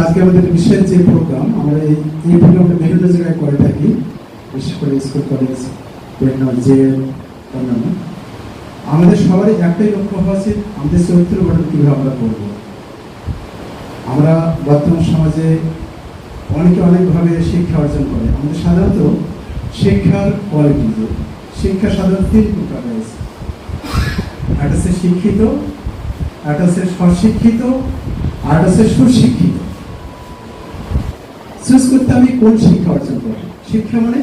আজকে আমাদের বিশেষ যে প্রোগ্রাম আমরা এই এই প্রোগ্রামটা বিভিন্ন জায়গায় করে থাকি। বিশেষ করে স্কুল কলেজ যে অন্যান্য। আমাদের সবারই একটাই লক্ষ্য হওয়া উচিত আমাদের চরিত্র গঠন কীভাবে আমরা করব। আমরা বর্তমান সমাজে অনেকে অনেকভাবে শিক্ষা অর্জন করে। আমাদের সাধারণত শিক্ষার কোয়ালিটি যে, শিক্ষা সাধারণত তিন প্রকার রয়েছে। একটা হচ্ছে শিক্ষিত, একটা হচ্ছে স্বশিক্ষিত, আর একটা হচ্ছে সুশিক্ষিত। চুজ করতে আমি কোন শিক্ষা অর্জন করব? শিক্ষা মানে?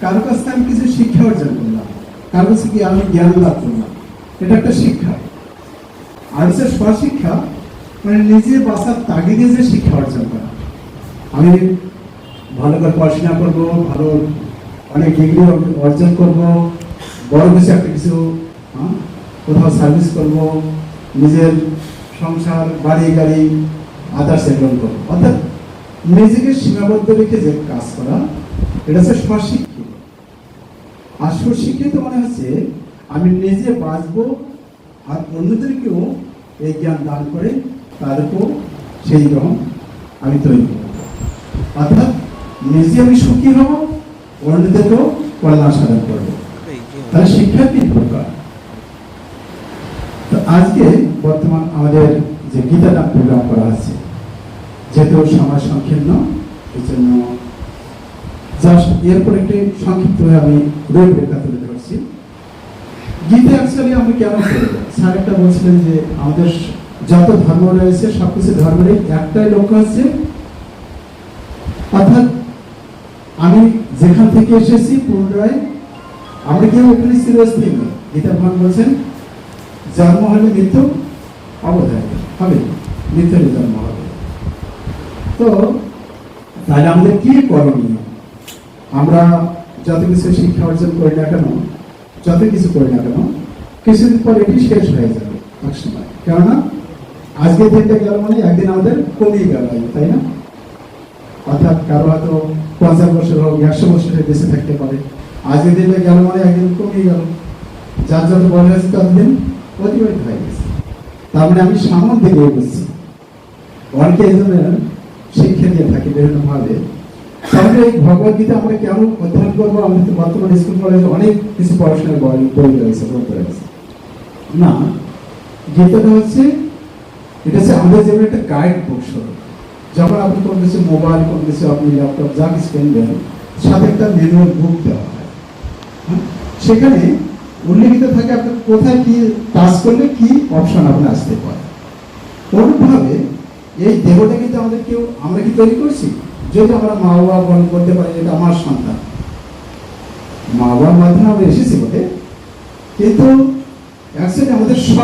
কারও কাছ থেকে আমি কিছু শিক্ষা অর্জন করলাম। কারও কাছে কি আমি জ্ঞান লাভ করলাম? এটা একটা শিক্ষা। আর হচ্ছে স্বশিক্ষা মানে নিজে বাঁচার তাগিদে যে শিক্ষা অর্জন করা। আমি ভালো করে পড়াশোনা করব ভালো অনেক ডিগ্রি অর্জন করব বড় কিছু একটা কিছু হ্যাঁ, কোথাও সার্ভিস করব নিজের সংসার বাড়ি গাড়ি আদার্স এগুলো করব। অর্থাৎ নিজেকে সীমাবদ্ধ রেখে যে কাজ করা, এটা হচ্ছে স্বশিক্ষিত। আর সুশিক্ষিত মানে হচ্ছে আমি নিজে বাঁচবো আর অন্যদেরকেও এই জ্ঞান দান করে তাদেরকেও সেই রকম আমি তৈরি করব। অর্থাৎ নিজে আমি সুখী হব, অন্যদেরকেও কল্যাণ সাধন করব। তাহলে শিক্ষা তিন প্রকার তো আজকে বর্তমান আমাদের যে গীতাটা প্রোগ্রাম করা আছে যেহেতু সময় সংকীর্ণ, এই জন্য জাস্ট এরপর একটি সংক্ষিপ্ত আমি রূপরেখা তুলে ধরছি গীতা অ্যাকচুয়ালি আমরা কেন স্যার একটা বলছিলেন যে আমাদের যত ধর্ম রয়েছে, সবকিছু ধর্মেরই একটাই লক্ষ্য আছে। অর্থাৎ আমি যেখান থেকে এসেছি পুনরায়, আমরা কেউ এখানে নই। গীতা ভগবান বলছেন, জন্ম হলে মৃত্যু অবধারিত, হবে। মৃত্যুর জন্ম তো তাহলে আমাদের কি করণীয়? আমরা যত কিছু শিক্ষা অর্জন করি না কেন, যত কিছু করি না কেন, কিছুদিন পর এটি শেষ হয়ে যাবে এক সময় কেননা আজকের দিনটা গেল মানে একদিন আমাদের কমিয়ে গেল, তাই না? অর্থাৎ কারও হয়তো পঞ্চাশ বছর হোক, একশো বছরের বেঁচে থাকতে পারে। আজকের দিনটা গেল মানে একদিন কমিয়ে গেল। যার যত বয়স হয়েছে ততদিন অতিবাহিত হয়ে গেছে। তার মানে আমি সামন এগোচ্ছি। অনেকে এই ধরনের শিক্ষা থাকি বিভিন্ন ভাবে। তাহলে এই আমরা অধ্যয়ন করব? তো বর্তমান স্কুল কলেজে অনেক কিছু পড়াশোনার বই বই রয়েছে রয়েছে। না, গীতাটা হচ্ছে এটা হচ্ছে আমাদের যেমন একটা গাইড বুক যখন আপনি মোবাইল আপনি ল্যাপটপ যা কিছু কিনবেন, সাথে একটা ম্যানুয়াল বুক দেওয়া হয়। হ্যাঁ? সেখানে উল্লেখিত থাকে আপনি কোথায় কি কাজ করলে কি অপশন আপনি আসতে পারে। অনুভাবে এই দেহটা কিন্তু আমাদের কেউ তৈরি করছি যদি আমরা মা বাবা বল করতে পারি এটা আমার সন্তান। মা বাবার মাধ্যমে আমরা এসেছি বটে। কিন্তু অ্যাকচুয়ালি আমাদের স্ব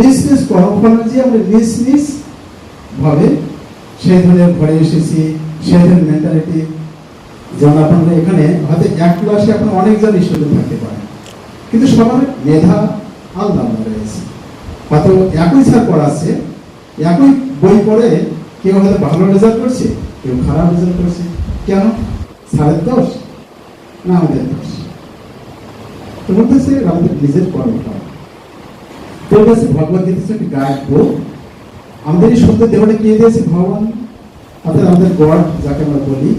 নিজ নিজ কর্মফল যে আমরা নিজ নিজ ভাবে সেই ধরনের ঘরে এসেছি, সেই ধরনের মেন্টালিটি যেমন আপনারা এখানে হয়তো এক ক্লাসে আপনার অনেকজন স্টুডেন্ট থাকতে পারে কিন্তু সবার মেধা আলাদা আলাদা রয়েছে। হয়তো একই স্যার পড়াচ্ছে, একই বই পড়ে কেউ হয়তো ভালো রেজাল্ট করছে, কেউ খারাপ রেজাল্ট করছে। কেন? স্যারের দোষ না, আমাদের দোষ তো বলতেছে, আমাদের নিজের কর্মফল তো বলছে ভগবত গীতা হচ্ছে একটি গাইড বুক আমাদের এই সুন্দর দেহটা কে দিয়েছে? ভগবান। অর্থাৎ আমাদের গড, যাকে আমরা বলি।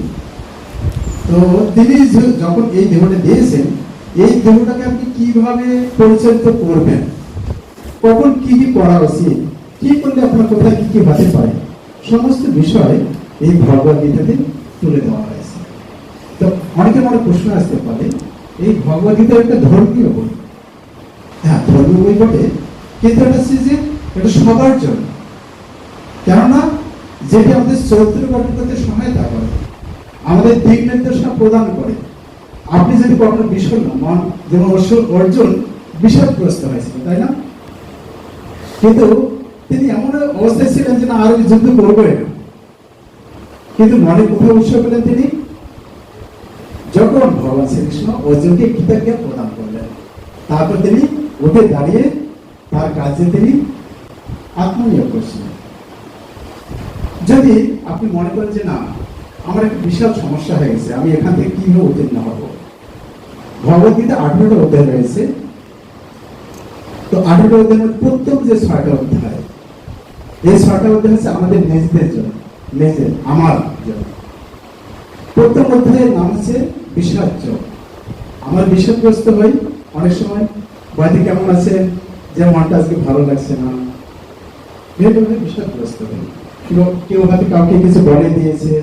তো তিনি যখন এই দেহটা দিয়েছেন, এই দেহটাকে আপনি কীভাবে পরিচালিত করবেন? কখন কি কি করা উচিত? কি করলে আপনার কোথায় কি কি হতে পারে? সমস্ত বিষয় এই ভগবত গীতাতে তুলে দেওয়া হয়েছে। তো অনেকের মনে প্রশ্ন আসতে পারে, এই ভগবত গীতা একটা ধর্মীয় বই হ্যাঁ ধর্মীয় বই বটে কিন্তু এটা হচ্ছে যে এটা সবার জন্য। কেননা যেটি আমাদের চরিত্র গঠন করতে সহায়তা করে, আমাদের দিক নির্দেশনা প্রদান করে। আপনি যদি কখনো বিষণ্ণ মন, যেমন অর্জুন- বিষাদগ্রস্ত হয়েছিল তাই না? কিন্তু তিনি এমন অবস্থায় ছিলেন যে না আর যুদ্ধ করব। কিন্তু মনে কোথাও উৎসব পেলেন তিনি। যখন ভগবান শ্রীকৃষ্ণ অর্জুনকে গীতা জ্ঞান প্রদান করলেন, তারপর তিনি উঠে দাঁড়িয়ে তার কাজে তিনি আত্মনিয়োগ করছিলেন। যদি আপনি মনে করেন যে না, আমার একটা বিশাল সমস্যা হয়ে গেছে, আমি এখান থেকে কীভাবে উত্তীর্ণ হব? ভগবদ্গীতা আঠেরোটা অধ্যায় রয়েছে। তো আঠেরোটা অধ্যায়ের প্রত্যেক যে ছয়টা অধ্যায় এই ছয়টা অধ্যায় হচ্ছে আমাদের নিজেদের জন্য নিজের আমার জন্য। প্রথম অধ্যায়ের নাম হচ্ছে বিষাদ্য আমার বিষাদগ্রস্ত হই অনেক সময়। বাড়িতে কেমন আছেন? যে মনটা আজকে ভালো লাগছে না। এরকম বিষাদগ্রস্ত হই। কেউ কেউ হয়তো কাউকে কিছু বলে দিয়েছে,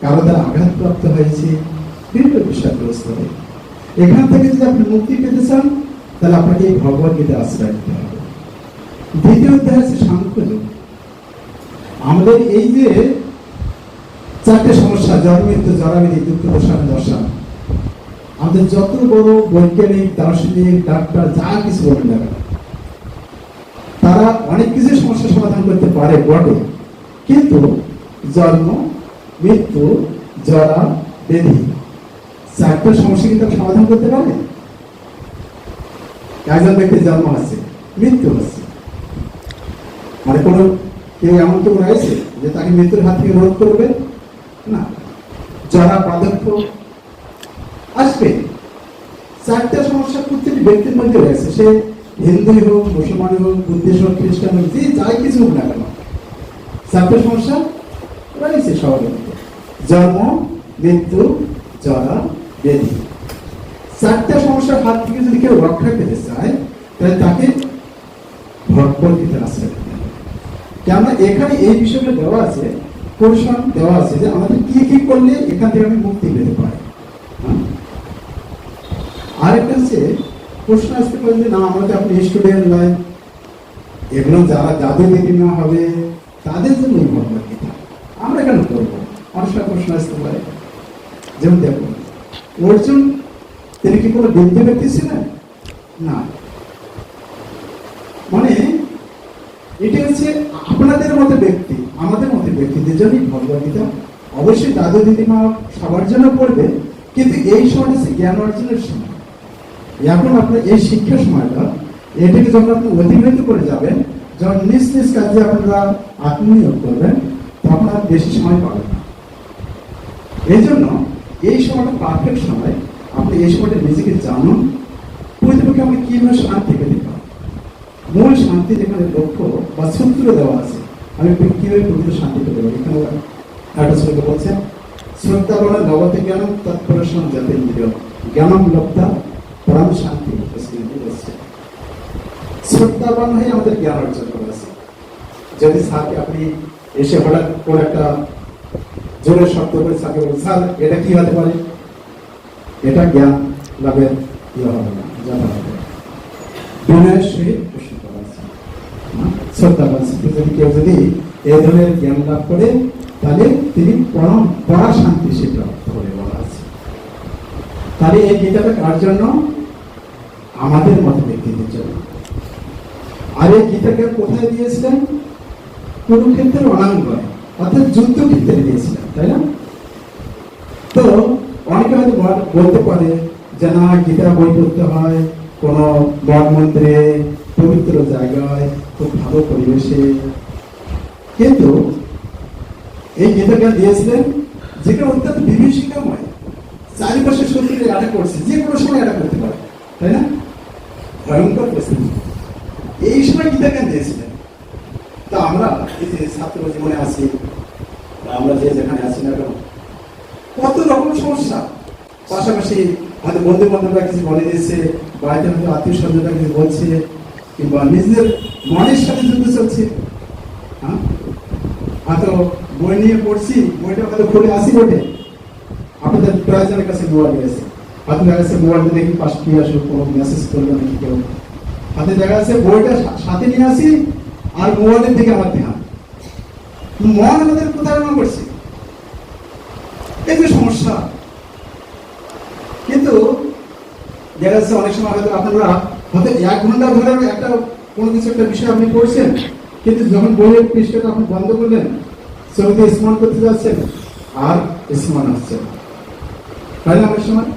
কারও দ্বারা আঘাতপ্রাপ্ত হয়েছে। বিভিন্ন বিষাদগ্রস্ত হই। এখান থেকে যদি আপনি মুক্তি পেতে চান, তাহলে আপনাকে এই ভগবত আশ্রয় নিতে হবে। দ্বিতীয় অধ্যায় হচ্ছে আমাদের এই যে চারটে সমস্যা জন্মৃত্যু দুঃখ আমাদের যত বড় বৈজ্ঞানিক, দার্শনিক, ডাক্তার, যা কিছু বলেন না তারা অনেক কিছু সমাধান করতে পারে, বটে। কিন্তু জন্ম, মৃত্যু জরা বেধি চারটা সমস্যা কিন্তু সমাধান করতে পারে? একজন ব্যক্তির জন্ম আছে, মৃত্যু হচ্ছে মানে কোনো কেউ এমন কেউ রয়েছে যে তাকে মৃত্যুর হাত থেকে রোধ করবে? না। যারা বার্ধক্য আসবে, চারটা সমস্যা প্রত্যেকটি ব্যক্তির মধ্যে রয়েছে। সে হিন্দুই হোক, মুসলমান হোক, বুদ্ধিস্ট হোক, খ্রিস্টান হোক, যে যাই কিছু হোক না কেন। চারটা সমস্যা রয়েছে সবার মধ্যে। জন্ম, মৃত্যু, জরা ব্যাধি চারটা সমস্যার হাত থেকে যদি কেউ রক্ষা পেতে চায়, তাহলে তাকে ভগবদ্গীতা আশ্রয় কেননা এখানে এই বিষয়গুলো দেওয়া আছে কৌশল দেওয়া আছে যে আমাদের কি কি করলে এখান থেকে আমি মুক্তি পেতে পারি। হ্যাঁ? আরেকটা হচ্ছে, প্রশ্ন আসতে পারে যে না, আমরা আপনি স্টুডেন্ট নয়। এগুলো যারা, যাদের বিভিন্ন হবে, তাদের জন্য এই ভগবদ্গীতা আমরা কেন করব? অনেক সময় প্রশ্ন আসতে পারে। যেমন দেখুন অর্জুন, তিনি কি কোনো বিদ্যে ব্যক্তি ছিলেন? না। মানে এটি হচ্ছে আপনাদের মতো ব্যক্তি, আমাদের মতো ব্যক্তিদের জন্যই ভগবদ্গীতা অবশ্যই দাদু দিদিমা সবার জন্য পড়বে কিন্তু এই সময়টা হচ্ছে জ্ঞান অর্জনের সময়। এখন আপনার এই শিক্ষার সময়টা, এটাকে যখন আপনি অতিবাহিত করে যাবেন, যখন নিজ নিজ কাজে আপনারা আত্মনিয়োগ করবেন, তখন আর বেশি সময় পাবেন না। এই জন্য এই সময়টা পারফেক্ট সময়, আপনি এই সময়টা নিজেকে জানুন প্রতিপক্ষে আমি কীভাবে শান্তি পেতে মূল শান্তির এখানে লক্ষ্য বা সূত্র দেওয়া আছে, আমি কীভাবে প্রকৃত শান্তি পেতে পারি। এখানে একটা শ্লোকে বলছেন শ্রদ্ধা বলা লবতে জ্ঞানম তৎপরশন যাতে ইন্দ্রিয়। জ্ঞানম লব্ধা, পরম শান্তি বলছে। শ্রদ্ধাবান হয়ে আমাদের জ্ঞান অর্জন করা আছে। যদি স্যারকে আপনি এসে হঠাৎ করে একটা জোরে শব্দ করে স্যারকে বলছেন স্যার, এটা কি হতে পারে? এটা জ্ঞান, লাভের ইয়ে হবে না জানা হবে। বিনয়ের সহিত প্রশ্ন করা আছে হ্যাঁ? শ্রদ্ধাবান কেউ যদি এই ধরনের জ্ঞান লাভ করে, তাহলে তিনি পরম পরা শান্তি সে প্রাপ্ত বলা আছে। তাহলে এই গীতাটা কার জন্য? আমাদের মতো ব্যক্তিদের জন্য। আর এই গীতাকে কোথায় দিয়েছিলেন? কুরুক্ষেত্রের অনাঙ্গনে, অর্থাৎ যুদ্ধক্ষেত্রে দিয়েছিলেন, তাই না? তো অনেকে হয়তো বলতে পারে যে না গীতা বই পড়তে হয়, কোনো মঠ মন্দিরে পবিত্র জায়গায় খুব ভালো পরিবেশে। কিন্তু এই গীতাটা দিয়েছিলেন যেটা অত্যন্ত বিভীষিকাময়। চারিপাশে শত্রুরে অ্যাটাক করছে, যে কোনো সময় অ্যাটাক করতে পারে, তাই না? ভয়ঙ্কর পরিস্থিতি। এই সময় গীতা জ্ঞান দিয়েছিলেন। তা আমরা এই যে ছাত্র জীবনে আছি আমরা যে যেখানে আছি না কেন, কত রকম সমস্যা। পাশাপাশি হয়তো বন্ধু বান্ধবরা কিছু বলে দিয়েছে, বাড়িতে হয়তো আত্মীয় স্বজনরা কিছু বলছে কিংবা নিজেদের মনের সাথে যুদ্ধ চলছে। হ্যাঁ? হয়তো বই নিয়ে পড়ছি, বইটা হয়তো খুলে আসি বটে। আপনাদের প্রয়োজনের কাছে মোবাইল গেছে হয়তো দেখা যাচ্ছে মোবাইলটা দেখি পাশে কি আসুক কোনো মেসেজ করল নাকি কেউ? হাতে দেখা যাচ্ছে বইটা সাথে নিয়ে আসি, আর মোবাইলের দিকে আমার ধ্যান। মন আমাদের প্রতারণা করছে? এই যে সমস্যা। কিন্তু দেখা যাচ্ছে অনেক সময় হয়তো আপনারা হয়তো এক ঘণ্টা ধরে একটা কোনো কিছু একটা বিষয় আপনি পড়ছেন কিন্তু যখন বইয়ের পৃষ্ঠাটা আপনি বন্ধ করলেন, ছবিতে স্মরণ করতে যাচ্ছেন, আর স্মরণ আসছে। তাই না সময়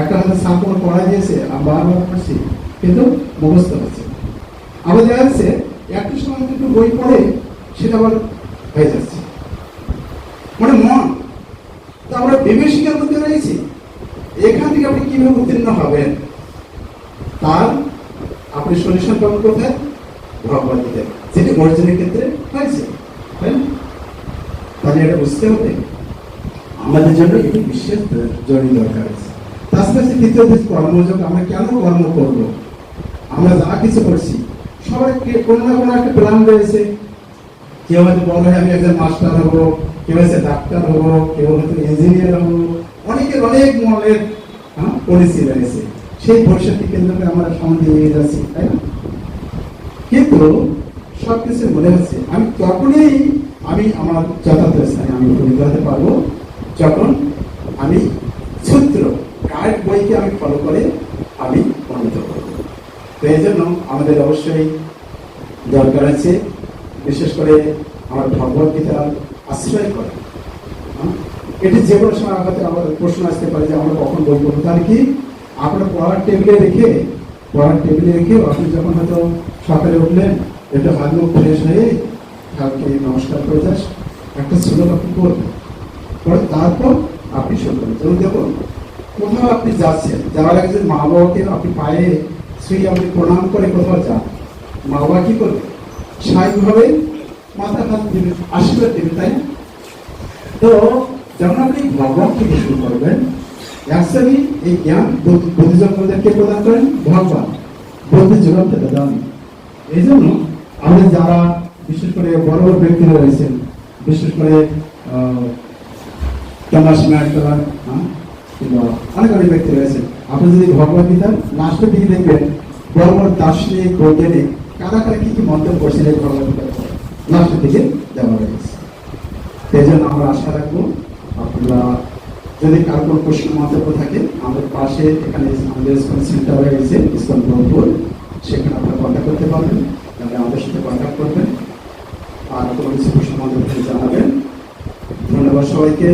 একটা সাপ কোনো পড়া দিয়েছে বারবার পড়ছি কিন্তু মুখস্থ হচ্ছে আবার দেখা যাচ্ছে একটা সময় কিন্তু বই পড়ে সেটা আবার হয়ে যাচ্ছে। মানে মন, তো আমরা বিভীষিকার মধ্যে রয়েছি এখান থেকে আপনি কীভাবে উত্তীর্ণ হবেন? তার আপনি সলিউশন পাবেন কোথায়? ভগবদ্গীতা যেটি অর্জনের ক্ষেত্রে হয়েছে, তাই না? কাজে এটা বুঝতে হবে। আমাদের জন্য এটি বিশেষ জরুরি দরকার আছে। তাছাড়া হচ্ছে তৃতীয় যে কর্মযোগ আমরা কেন কর্ম করব? আমরা যা কিছু করছি সবার কে- কোনো না কোনো একটা প্ল্যান রয়েছে। কেউ হয়তো বড় হয়ে আমি একজন মাস্টার হব, কেউ হচ্ছে ডাক্তার হব, কেউ হয়তো ইঞ্জিনিয়ার হব। অনেকের অনেক মনের পলিসি রয়েছে। সেই ভবিষ্যৎকে কেন্দ্রকে আমরা সামনে নিয়ে যাচ্ছি, তাই না? কিন্তু সব কিছু মনে হচ্ছে, আমি তখনই আমি আমার যথার্থ স্থানে আমি উপনীত হতে পারব যখন আমি সূত্র গাইড বইকে আমি ফলো করে আমি উন্নত করব তো এই জন্য আমাদের অবশ্যই দরকার আছে, বিশেষ করে আমার ভগবত গীতার আশ্রয় করে। হ্যাঁ? এটি যে কোনো সময় আমাদের প্রশ্ন আসতে পারে যে আমরা কখন বই পড়ব তাহলে কি? আপনার পড়ার টেবিলে রেখে, পড়ার টেবিলে রেখে আপনি যখন হয়তো সকালে উঠলেন, এটা ভালো ফ্রেশ হয়ে ঠাকুরকে নমস্কার করে যাস একটা শ্লোক আপনি করবেন পরে তারপর আপনি শুরু করবেন যেমন দেখুন, কোথাও আপনি যাচ্ছেন, যাওয়ার যে মা বাবাকে আপনি পায়ে শ্রী আপনি প্রণাম করে কোথাও যান, মা বাবা কি করবে? স্বাভাবিকভাবে মাথা হাত দিবে, আশীর্বাদ দেবে, তাই না? তো যখন আপনি ভগবান থেকে শুরু করবেন অ্যাকচুয়ালি এই জ্ঞান বুদ্ধিজগতদেরকে প্রদান করেন ভগবান। বুদ্ধি জগৎকে প্রদান এই জন্য আমাদের যারা বিশেষ করে বড় বড় ব্যক্তিরা রয়েছেন, বিশেষ করে টমাস ম্যাকডার হ্যাঁ কিংবা অনেক অনেক ব্যক্তি রয়েছেন। আপনি যদি ভগবত গীতার লাস্টের দিকে দেখবেন, বড় বড় দার্শনিক, বৈজ্ঞানিক, কারা কারা কি কি মন্তব্য করছেন এই ভগবত গীতার লাস্টের দিকে দেওয়া রয়েছে। সেই জন্য আমরা আশা রাখব আপনারা যদি কার কোনো প্রশ্ন মন্তব্য থাকে, আমাদের পাশে এখানে আমাদের ইসকন সেন্টার রয়েছে ইসকন ব্রহ্মপুর সেখানে আপনারা কন্ট্যাক্ট করতে পারবেন, তাহলে আমাদের সাথে কন্ট্যাক্ট করবেন। আর কোনো কিছু প্রশ্ন মন্তব্য জানাবেন। ধন্যবাদ সবাইকে।